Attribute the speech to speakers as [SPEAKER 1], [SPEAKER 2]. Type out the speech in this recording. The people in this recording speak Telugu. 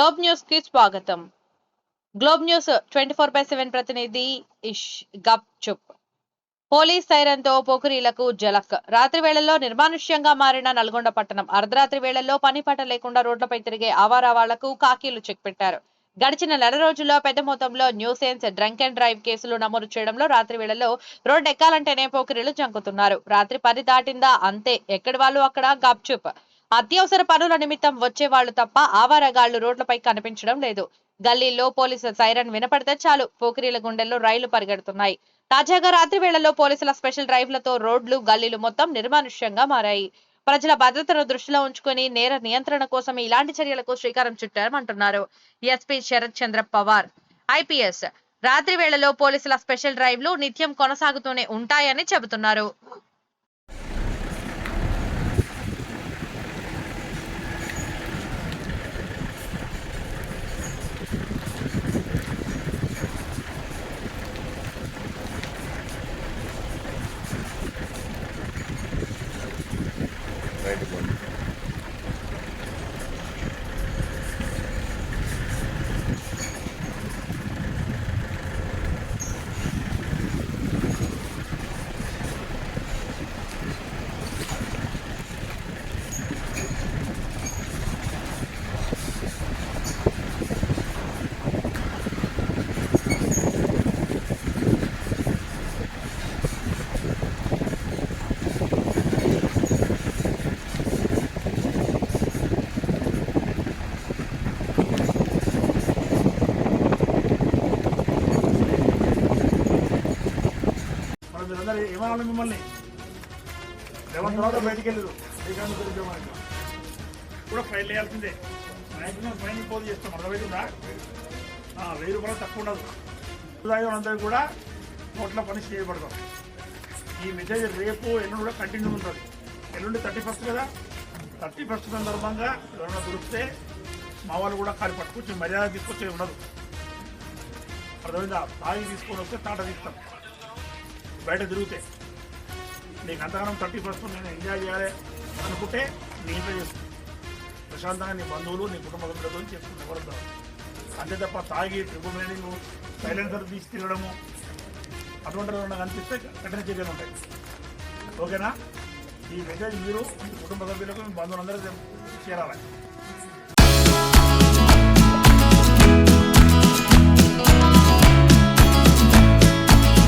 [SPEAKER 1] గ్లోబ్ న్యూస్కి స్వాగతం. Globe news twenty four by seven ప్రతినిధి ఇష్ గప్ చుప్. పోలీస్ సైరన్తో పోకిరీలకు జలక్. రాత్రి వేళల్లో నిర్మానుష్యంగా మారిన నల్గొండ పట్టణం. అర్ధరాత్రి వేళల్లో పని పట లేకుండా రోడ్లపై తిరిగే ఆవారావాళ్ళకు కాకీలు చెక్ పెట్టారు. గడిచిన నెల రోజుల్లో పెద్ద మొత్తంలో న్యూసెన్స్ డ్రంక్ అండ్ డ్రైవ్ కేసులు నమోదు చేయడంలో రాత్రి వేళల్లో రోడ్డు ఎక్కాలంటేనే పోకిరీలు చంకుతున్నారు రాత్రి పది దాటిందా? అంతే. ఎక్కడి వాళ్ళు అక్కడ? గప్చుప్ అత్యవసర పనుల నిమిత్తం వచ్చే వాళ్ళు తప్ప ఆవారగాళ్ళు రోడ్లపై కనిపించడం లేదు. గల్లీల్లో పోలీసుల సైరన్ వినపడితే చాలు. పోకిరీల గుండెల్లో రైళ్ళు పరిగెడుతున్నాయి. తాజాగా రాత్రి వేళల్లో పోలీసుల స్పెషల్ డ్రైవ్లతో రోడ్లు గల్లీలు మొత్తం నిర్మానుష్యంగా మారాయి. ప్రజల భద్రతను దృష్టిలో ఉంచుకొని నేర నియంత్రణ కోసం ఇలాంటి చర్యలకు శ్రీకారం చుట్టామంటున్నారు. ఎస్పీ శరత్ చంద్ర పవార్. ఐపీఎస్. రాత్రి వేళలో పోలీసుల స్పెషల్ డ్రైవ్లు నిత్యం కొనసాగుతూనే ఉంటాయని చెబుతున్నారు.
[SPEAKER 2] ரைட்டு போகணும் ఏమనాలి మిమ్మల్ని. లెవెన్ తర్వాత బయటికి కూడా ఫైల్ వేయాల్సిందే. మ్యాక్సిమం ఫైన్ ఇంపోజ్ చేస్తాం. అర్థమవుతుందా ఆ, వెయ్యి రూపాయలు తక్కువ ఉండదు. ఉదాహరణ అందరూ కూడా కోట్ల పని చేయబడతాం ఈ మెసేజ్ రేపు ఎల్లుండి కూడా కంటిన్యూ ఉంటుంది. ఎల్లుండి థర్టీ ఫస్ట్ కదా? థర్టీ ఫస్ట్ సందర్భంగా ఎవరైనా దొరికితే మా వాళ్ళు కూడా కాలి పట్టుకొచ్చి మర్యాద తీసుకొచ్చి ఉండదు. అర్థమైందా? తాగి తీసుకొని వస్తే తాట తీస్తాం. బయట తిరిగితే నీకు అంతగానం థర్టీ ఫస్ట్ నేను ఎంజాయ్ చేయాలి అనుకుంటే నీ ఇంట్లో చేసుకో ప్రశాంతంగా నీ బంధువులు నీ కుటుంబ సభ్యులతో చేసుకుంటే ఎవరు అంతే తప్ప తాగి ట్రిపుల్ రైడింగ్ సైలెన్సర్ తీసి తిరగడము అటువంటి నాకు కనిపిస్తే కఠిన చర్యలు ఉంటాయి. ఓకేనా? ఈ మెసేజ్ మీరు మీ కుటుంబ సభ్యులకు మీ బంధువులందరూ చేరాలి.